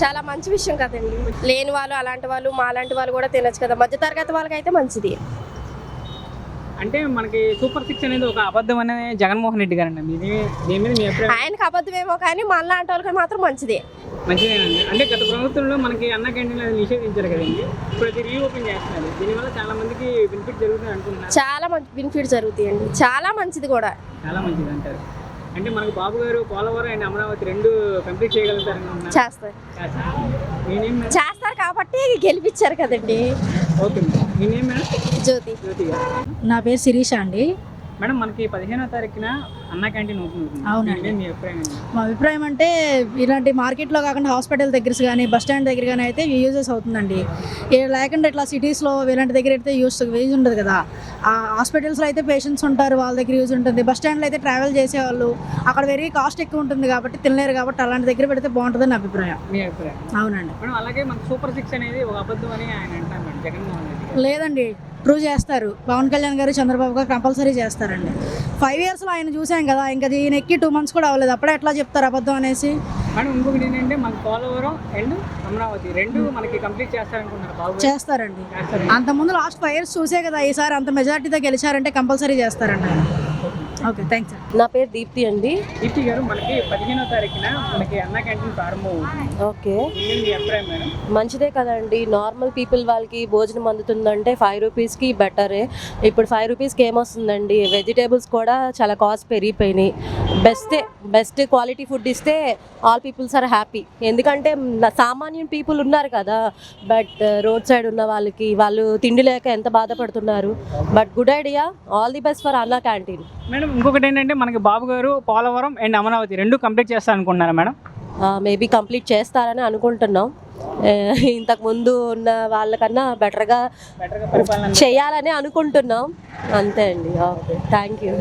చాలా మంచి విషయం కదండి. లేని వాళ్ళు అలాంటి వాళ్ళు మా లాంటి వాళ్ళు కూడా తినొచ్చు కదా. మధ్య తరగతి వాళ్ళకి అయితే మంచిది. అంటే మనకి సూపర్ సిక్స్ అనేది ఒక అబద్ధం అనేది జగన్మోహన్ రెడ్డి గారు అండి మీ ఆయనకి అబద్ధమేమో కానీ మన లాంటి వాళ్ళకి మాత్రం మంచిదే. మంచిదేనండి. అంటే గత ప్రభుత్వంలో మనకి అన్న క్యాంటీన్ నిషేధించారు కదండి. ఇప్పుడు అది రీఓపెన్ చేస్తున్నారు. దీనివల్ల చాలా మందికి బెనిఫిట్ జరుగుతుంది అనుకుంటున్నారు? చాలా మంచి బెనిఫిట్ జరుగుతాయండి. చాలా మంచిది కూడా. చాలా మంచిది అంటారు. అంటే మనకి బాబు గారు పోలవరం అండ్ అమరావతి రెండు కంప్లీట్ చేయగలుగుతారు చేస్తారు. చేస్తారు కాబట్టి గెలిపించారు కదండి. Okay madam. మీ నేమ్ మేడం? జ్యోతి. జ్యోతి నా పేరు శిరీష అండి. మేడం మనకి పదిహేనో తారీఖున అన్న క్యాంటీన్ ఓపెన్ అవునండి. మీ అభిప్రాయం? మా అభిప్రాయం అంటే ఇలాంటి మార్కెట్లో కాకుండా హాస్పిటల్ దగ్గర కానీ బస్ స్టాండ్ దగ్గర కానీ అయితే యూజెస్ అవుతుందండి. లేకుండా ఇట్లా సిటీస్లో ఇలాంటి దగ్గర అయితే యూస్ యూజ్ ఉండదు కదా. ఆ హాస్పిటల్స్లో అయితే పేషెంట్స్ ఉంటారు వాళ్ళ దగ్గర యూజ్ ఉంటుంది. బస్ స్టాండ్లో అయితే ట్రావెల్ చేసేవాళ్ళు అక్కడ వెరీ కాస్ట్ ఎక్కువ ఉంటుంది కాబట్టి తినలేరు కాబట్టి అలాంటి దగ్గర పెడితే బాగుంటుందని నా అభిప్రాయం. మీ అభిప్రాయం? అవునండి. అలాగే మన సూపర్ సిక్స్ అనేది ఒక అబద్ధం అని ఆయన అంటారు లేదండి. ప్రూవ్ చేస్తారు. పవన్ కళ్యాణ్ గారు చంద్రబాబు గారు కంపల్సరీ చేస్తారండి. ఫైవ్ ఇయర్స్లో ఆయన చూసాం కదా ఇంకా ఈయన ఎక్కి టూ మంత్స్ కూడా అవ్వలేదు. అప్పుడే ఎట్లా చెప్తారు అబద్ధం అనేసి? మేడం ఇంకొకటి ఏంటంటే మనకి పోలవరం అండ్ అమరావతి రెండు మనకి కంప్లీట్ గారు. చేస్తారండి. చేస్తారు అంతకుముందు లాస్ట్ ఫైవ్ ఇయర్స్ చూసే కదా ఈసారి అంత మెజార్టీతో గెలిచారంటే కంపల్సరీ చేస్తారంట ఓకే థ్యాంక్స్ నా పేరు దీప్తి అండి. దీప్తి గారు మనకి పదిహేనో తారీఖున మనకి అన్న క్యాంటీన్ ప్రారంభం ఓకే. మంచిదే కదండి. నార్మల్ పీపుల్ వాళ్ళకి భోజనం అందుతుందంటే ఫైవ్ రూపీస్కి బెటరే ఇప్పుడు ఫైవ్ రూపీస్కి ఏమొస్తుందండి? వెజిటేబుల్స్ కూడా చాలా కాస్ట్ పెరిగిపోయినాయి. బెస్టే బెస్ట్ క్వాలిటీ ఫుడ్ ఇస్తే ఆల్ పీపుల్స్ ఆర్ హ్యాపీ ఎందుకంటే సామాన్య పీపుల్ ఉన్నారు కదా బట్ రోడ్ సైడ్ ఉన్న వాళ్ళకి వాళ్ళు తిండి లేక ఎంత బాధపడుతున్నారు. But good idea all the best for Anna canteen madam ఇంకొకటి ఏంటంటే మనకి బాబు గారు పోలవరం అండ్ అమరావతి రెండు కంప్లీట్ చేస్తారనుకుంటున్నారా మేడం మేబీ కంప్లీట్ చేస్తారని అనుకుంటున్నాం. ఇంతకు ముందు ఉన్న వాళ్ళకన్నా బెటర్గా చేయాలని అనుకుంటున్నాం. అంతే అండి. Thank you